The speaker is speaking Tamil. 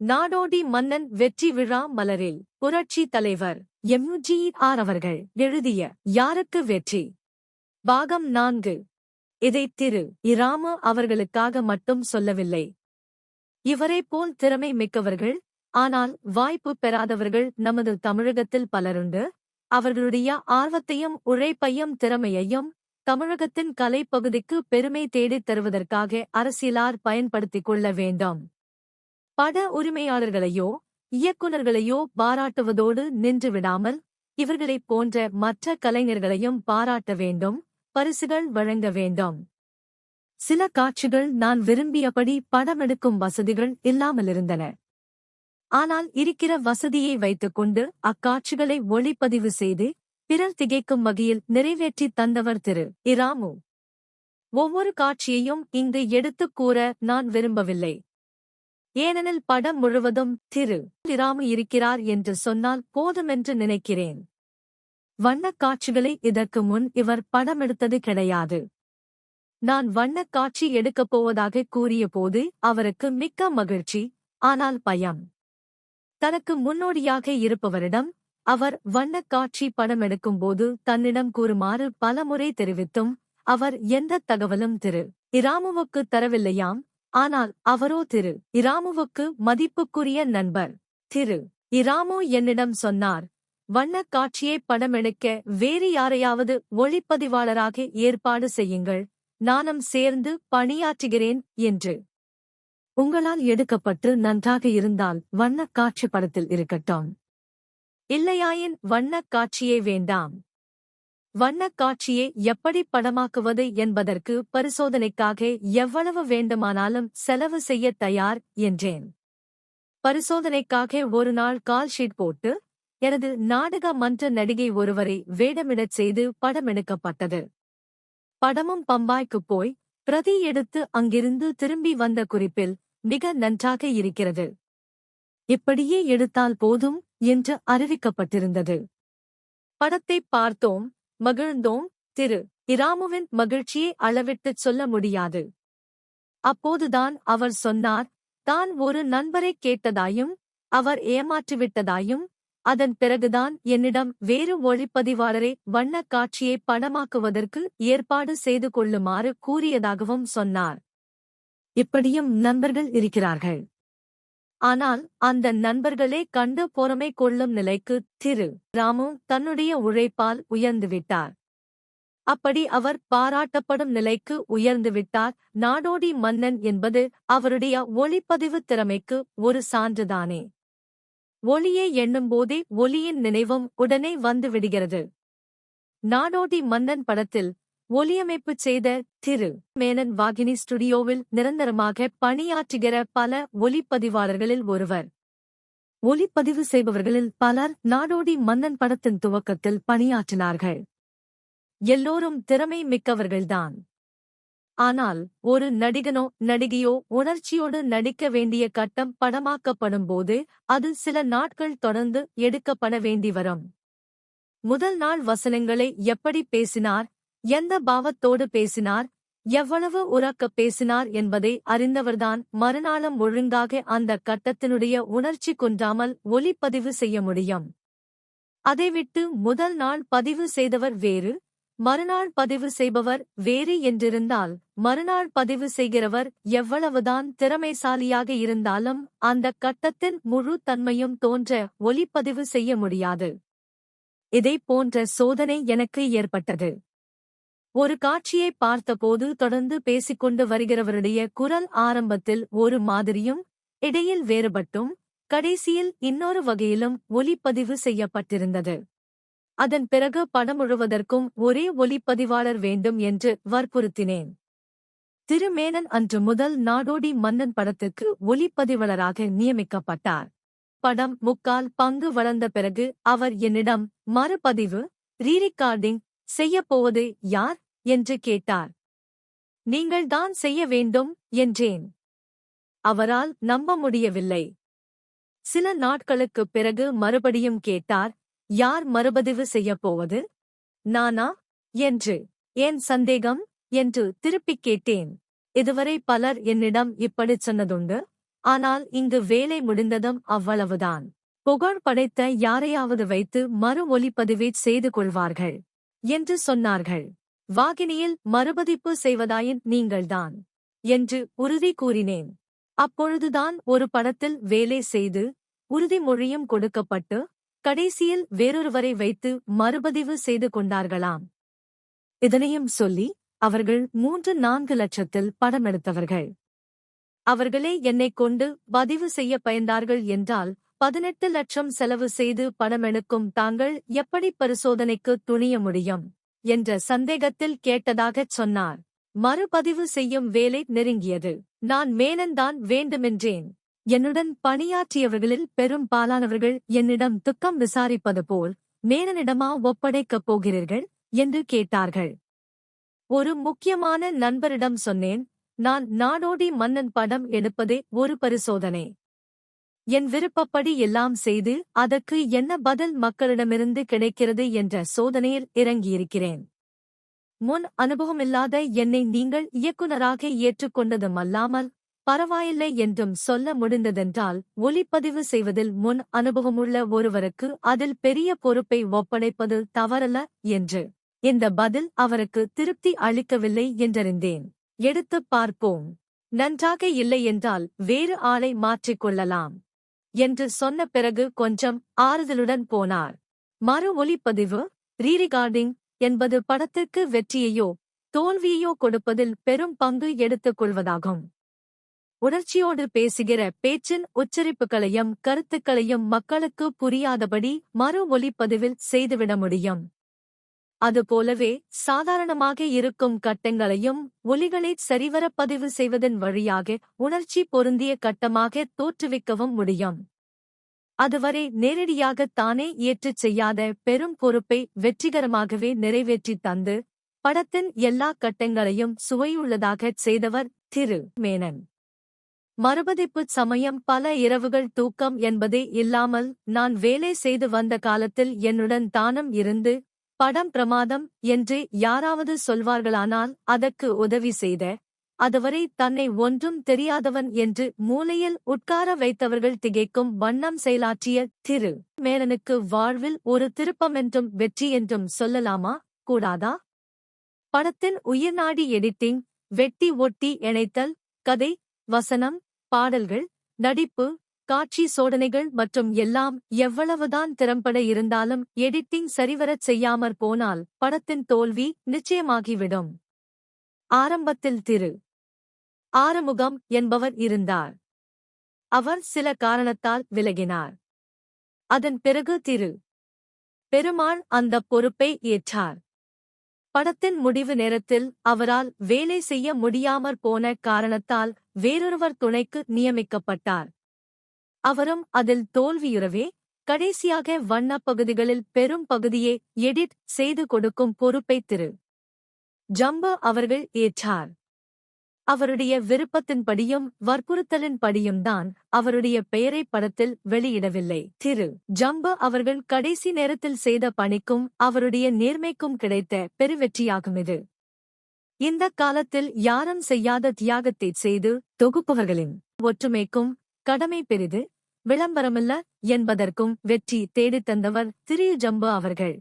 நாடோடி மன்னன் வெற்றி விழா மலரில் புரட்சி தலைவர் எம்ஜி ஆர். அவர்கள் எழுதிய யாருக்கு வெற்றி? பாகம் நான்கு. இதை திரு. இராமு அவர்களுக்காக மட்டும் சொல்லவில்லை. இவரை போல் திறமை மிக்கவர்கள் ஆனால் வாய்ப்பு பெறாதவர்கள் நமது தமிழகத்தில் பலருண்டு. அவர்களுடைய ஆர்வத்தையும் உழைப்பையும் திறமையையும் தமிழகத்தின் கலைப்பகுதிக்கு பெருமை தேடித் தருவதற்காக அரசியலார் பயன்படுத்திக் கொள்ள வேண்டும். பட உரிமையாளர்களையோ இயக்குநர்களையோ பாராட்டுவதோடு நின்று விடாமல் இவர்களைப் போன்ற மற்ற கலைஞர்களையும் பாராட்ட வேண்டும் பரிசுகள் வழங்க வேண்டும். சில காட்சிகள் நான் விரும்பியபடி படமெடுக்கும் வசதிகள் இல்லாமலிருந்தன ஆனால் இருக்கிற வசதியை வைத்துக்கொண்டு அக்காட்சிகளை ஒளிப்பதிவு செய்து பிறர் திகைக்கும் வகையில் நிறைவேற்றித் தந்தவர் திரு. இராமு. ஒவ்வொரு காட்சியையும் இங்கு எடுத்துக் கூற நான் விரும்பவில்லை. ஏனெனில் படம் முழுவதும் திரு. ராமு இருக்கிறார் என்று சொன்னால் போதுமென்று நினைக்கிறேன். வண்ணக் காட்சிகளை இதற்கு முன் இவர் படமெடுத்தது கிடையாது. நான் வண்ணக் காட்சி எடுக்கப் போவதாக கூறியபோது அவருக்கு மிக்க மகிழ்ச்சி ஆனால் பயம். தனக்கு முன்னோடியாக இருப்பவரிடம் அவர் வண்ணக் காட்சி படம் எடுக்கும்போது தன்னிடம் கூறுமாறு பலமுறை தெரிவித்தும் அவர் எந்த தகவலும் திரு. இராமுவுக்கு தரவில்லையாம் ஆனால் அவரோ திரு. இராமுவுக்கு மதிப்புக்குரிய நண்பர். திரு. இராமு என்னிடம் சொன்னார் வண்ணக் காட்சியை படமெடுக்க வேறு யாரையாவது ஒளிப்பதிவாளராக ஏற்பாடு செய்யுங்கள். நானும் சேர்ந்து பணியாற்றுகிறேன் என்று. உங்களால் எடுக்கப்பட்டு நன்றாக இருந்தால் வண்ணக் காட்சி படத்தில் இருக்கட்டும். இல்லையாயின் வண்ணக் காட்சியே வேண்டாம். வண்ணக் காட்சியை எப்படி படமாக்குவது என்பதற்கு பரிசோதனைக்காக எவ்வளவு வேண்டுமானாலும் செலவு செய்ய தயார் என்றேன். பரிசோதனைக்காக ஒரு நாள் கால் ஷீட் போட்டு எனது நாடக மன்ற நடிகை ஒருவரை வேடமிடச் செய்து படமெடுக்கப்பட்டது படமும் பம்பாய்க்குப் போய் பிரதி எடுத்து அங்கிருந்து திரும்பி வந்த குறிப்பில் மிக நன்றாக இருக்கிறது. இப்படியே எடுத்தால் போதும் என்று அறிவிக்கப்பட்டிருந்தது. படத்தை பார்த்தோம் மகிழ்ந்தோம். திரு. இராமுவின் மகிழ்ச்சியை அளவிட்டுச் சொல்ல முடியாது. அப்போதுதான் அவர் சொன்னார் தான் ஒரு நண்பரைக் கேட்டதாயும் அவர் ஏமாற்றிவிட்டதாயும் அதன் பிறகுதான் என்னிடம் வேறு ஒளிப்பதிவாளரை வண்ணக் காட்சியை படமாக்குவதற்கு ஏற்பாடு செய்து கொள்ளுமாறு கூறியதாகவும் சொன்னார். இப்படியும் நண்பர்கள் இருக்கிறார்கள். ஆனால் அந்த நண்பர்களே கண்டு பொறுமை கொள்ளும் நிலைக்கு திரு. ராமு தன்னுடைய உழைப்பால் உயர்ந்துவிட்டார். அப்படி அவர் பாராட்டப்படும் நிலைக்கு உயர்ந்துவிட்டார். நாடோடி மன்னன் என்பது அவருடைய ஒளிப்பதிவு திறமைக்கு ஒரு சான்றுதானே. ஒளியை எண்ணும்போதே ஒளியின் நினைவும் உடனே வந்து விடுகிறது. நாடோடி மன்னன் படத்தில் ஒலியமைப்பு செய்த திரு. மேனன் வாகினி ஸ்டுடியோவில் நிரந்தரமாக பணியாற்றுகிற பல ஒலிப்பதிவாளர்களில் ஒருவர். ஒலிப்பதிவு செய்பவர்களில் பலர் நாடோடி மன்னன் படத்தின் துவக்கத்தில் பணியாற்றினார்கள். எல்லோரும் திறமை மிக்கவர்கள்தான். ஆனால் ஒரு நடிகனோ நடிகையோ உணர்ச்சியோடு நடிக்க வேண்டிய கட்டம் படமாக்கப்படும்போது அது சில நாட்கள் தொடர்ந்து எடுக்கப்பட வேண்டி வரும். முதல் நாள் வசனங்களை எப்படி பேசினார் எந்த பாவத்தோடு பேசினார்? எவ்வளவு உறக்க பேசினார் என்பதை அறிந்தவர்தான் மறுநாளம் ஒழுங்காக அந்த கட்டத்தினுடைய உணர்ச்சி குன்றாமல் ஒலிப்பதிவு செய்ய முடியும். அதைவிட்டு முதல் நாள் பதிவு செய்தவர் வேறு மறுநாள் பதிவு செய்பவர் வேறு என்றிருந்தால் மறுநாள் பதிவு செய்கிறவர் எவ்வளவுதான் திறமைசாலியாக இருந்தாலும் அந்த கட்டத்தின் முழு தன்மையும் தோன்ற ஒலிப்பதிவு செய்ய முடியாது. இதை போன்ற சோதனை எனக்கு ஏற்பட்டது. ஒரு காட்சியை பார்த்தபோது தொடர்ந்து பேசிக்கொண்டு வருகிறவருடைய குரல் ஆரம்பத்தில் ஒரு மாதிரியும் இடையில் வேறுபட்டும் கடைசியில் இன்னொரு வகையிலும் ஒலிப்பதிவு செய்யப்பட்டிருந்தது. அதன் பிறகு படம் முழுவதற்கும் ஒரே ஒலிப்பதிவாளர் வேண்டும் என்று வற்புறுத்தினேன். திருமேனன் அன்று முதல் நாடோடி மன்னன் படத்துக்கு ஒலிப்பதிவாளராக நியமிக்கப்பட்டார். படம் முக்கால் பங்கு வளர்ந்த பிறகு அவர் என்னிடம் மறுபதிவு ரீரிகார்டிங் செய்யப்போவது யார்? என்று கேட்டார். நீங்கள் தான் செய்ய வேண்டும் என்றேன். அவரால் நம்ப முடியவில்லை. சில நாட்களுக்குப் பிறகு மறுபடியும் கேட்டார். யார் மறுபதிவு செய்யப் போவது? நானா? என்று. ஏன் சந்தேகம்? என்று திருப்பிக் கேட்டேன். இதுவரை பலர் என்னிடம் இப்படிச் சொன்னதுண்டு. ஆனால் இங்கு வேலை முடிந்ததும் அவ்வளவுதான். புகழ் படைத்த யாரையாவது வைத்து மறு ஒலிப்பதிவை செய்து கொள்வார்கள் என்று சொன்னார்கள். வாகினியில் மறுபதிப்பு செய்வதாயின் நீங்கள்தான் என்று உறுதி கூறினேன். அப்பொழுதுதான் ஒரு படத்தில் வேலை செய்து உறுதிமொழியும் கொடுக்கப்பட்டு கடைசியில் வேறொருவரை வைத்து மறுபதிவு செய்து கொண்டார்களாம். இதனையும் சொல்லி அவர்கள் மூன்று நான்கு லட்சத்தில் படம் எடுத்தவர்கள். அவர்களே என்னைக் கொண்டு பதிவு செய்ய பயந்தார்கள் என்றால் பதினெட்டு லட்சம் செலவு செய்து படமெடுக்கும் தாங்கள் எப்படி பரிசோதனைக்கு துணிய முடியும்? என்ற சந்தேகத்தில் கேட்டதாகச் சொன்னார். மறுபதிவு செய்யும் வேலை நெருங்கியது. நான் மேனன்தான் வேண்டுமென்றேன். என்னுடன் பணியாற்றியவர்களில் பெரும் பாலானவர்கள் என்னிடம் துக்கம் விசாரிப்பது போல் மேனனிடமா ஒப்படைக்கப் போகிறீர்கள்? என்று கேட்டார்கள். ஒரு முக்கியமான நண்பரிடம் சொன்னேன். நான் நாடோடி மன்னன் படம் எடுப்பதே ஒரு பரிசோதனை. என் விருப்பப்படி எல்லாம் செய்து அதற்கு என்ன பதில் மக்களிடமிருந்து கிடைக்கிறது என்ற சோதனையில் இறங்கியிருக்கிறேன். முன் அனுபவமில்லாத என்னை நீங்கள் இயக்குனராக ஏற்றுக்கொண்டதும் அல்லாமல் பரவாயில்லை என்றும் சொல்ல முடிந்ததென்றால் ஒலிப்பதிவு செய்வதில் முன் அனுபவமுள்ள ஒருவருக்கு அதில் பெரிய பொறுப்பை ஒப்படைப்பது தவறல்ல என்று. இந்த பதில் அவருக்கு திருப்தி அளிக்கவில்லை என்றறிந்தேன். எடுத்துப் பார்ப்போம். நன்றாக இல்லை என்றால் வேறு ஆளை மாற்றிக்கொள்ளலாம் என்று சொன்ன பிறகு கொஞ்சம் ஆறுதலுடன் போனார். மறு ஒலிப்பதிவு ரீரிகார்டிங் என்பது படத்திற்கு வெற்றியையோ தோல்வியையோ கொடுப்பதில் பெரும் பங்கு எடுத்துக் கொள்வதாகும். உணர்ச்சியோடு பேசுகிற பேச்சின் உச்சரிப்புகளையும் கருத்துக்களையும் மக்களுக்கு புரியாதபடி மறு ஒலிப்பதிவில் செய்துவிட முடியும். அதுபோலவே சாதாரணமாக இருக்கும் கட்டங்களையும் ஒலிகளை சரிவர பதிவு செய்வதன் வழியாக உணர்ச்சி பொருந்திய கட்டமாக தோற்றுவிக்கவும் முடியும். அதுவரை நேரடியாக தானே ஏற்றுச் செய்யாத பெரும் பொறுப்பை வெற்றிகரமாகவே நிறைவேற்றித் தந்து படத்தின் எல்லா கட்டங்களையும் சுவையுள்ளதாகச் செய்தவர் திரு. மேனன். மறுபதிப்பு சமயம் பல இரவுகள் தூக்கம் என்பதே இல்லாமல் நான் வேலை செய்து வந்த காலத்தில் என்னுடன் தானும் இருந்து படம் பிரமாதம் என்று யாராவது சொல்வார்களானால் அதற்கு உதவி செய்த அதுவரை தன்னை ஒன்றும் தெரியாதவன் என்று மூலையில் உட்கார வைத்தவர்கள் திகைக்கும் வண்ணம் செயலாற்றிய திரு. மேனனுக்கு வாழ்வில் ஒரு திருப்பமென்றும் வெற்றி என்றும் சொல்லலாமா? கூடாதா? படத்தின் உயிர்நாடி எடிட்டிங் வெட்டி ஒட்டி இணைத்தல் கதை வசனம் பாடல்கள் நடிப்பு காட்சி சோதனைகள் மற்றும் எல்லாம் எவ்வளவுதான் திறம்பட இருந்தாலும் எடிட்டிங் சரிவரச் செய்யாமற் போனால் படத்தின் தோல்வி நிச்சயமாகிவிடும். ஆரம்பத்தில் திரு. ஆறுமுகம் என்பவர் இருந்தார். அவர் சில காரணத்தால் விலகினார். அதன் பிறகு திரு. பெருமாள் அந்த பொறுப்பை ஏற்றார். படத்தின் முடிவு நேரத்தில் அவரால் வேலை செய்ய முடியாமற் போன காரணத்தால் வேறொருவர் துணைக்கு நியமிக்கப்பட்டார். அவரும் அதில் தோல்வியுறவே கடைசியாக வண்ணப் பகுதிகளில் பெரும் பகுதியே எடிட் செய்து கொடுக்கும் பொறுப்பை திரு. ஜம்பு அவர்கள் ஏற்றார். அவருடைய விருப்பத்தின்படியும் வற்புறுத்தலின்படியும் தான் அவருடைய பெயரை படத்தில் வெளியிடவில்லை. திரு. ஜம்பு அவர்கள் கடைசி நேரத்தில் செய்த பணிக்கும் அவருடைய நேர்மைக்கும் கிடைத்த பெருவெற்றியாகும் இது. இந்த காலத்தில் யாரும் செய்யாத தியாகத்தை செய்து தொகுப்பவர்களின் ஒற்றுமைக்கும் கடமை பெரிது விளம்பரமில்ல என்பதற்கும் வெற்றி தேடித் தந்தவர் திரு. ஜம்பு அவர்கள்.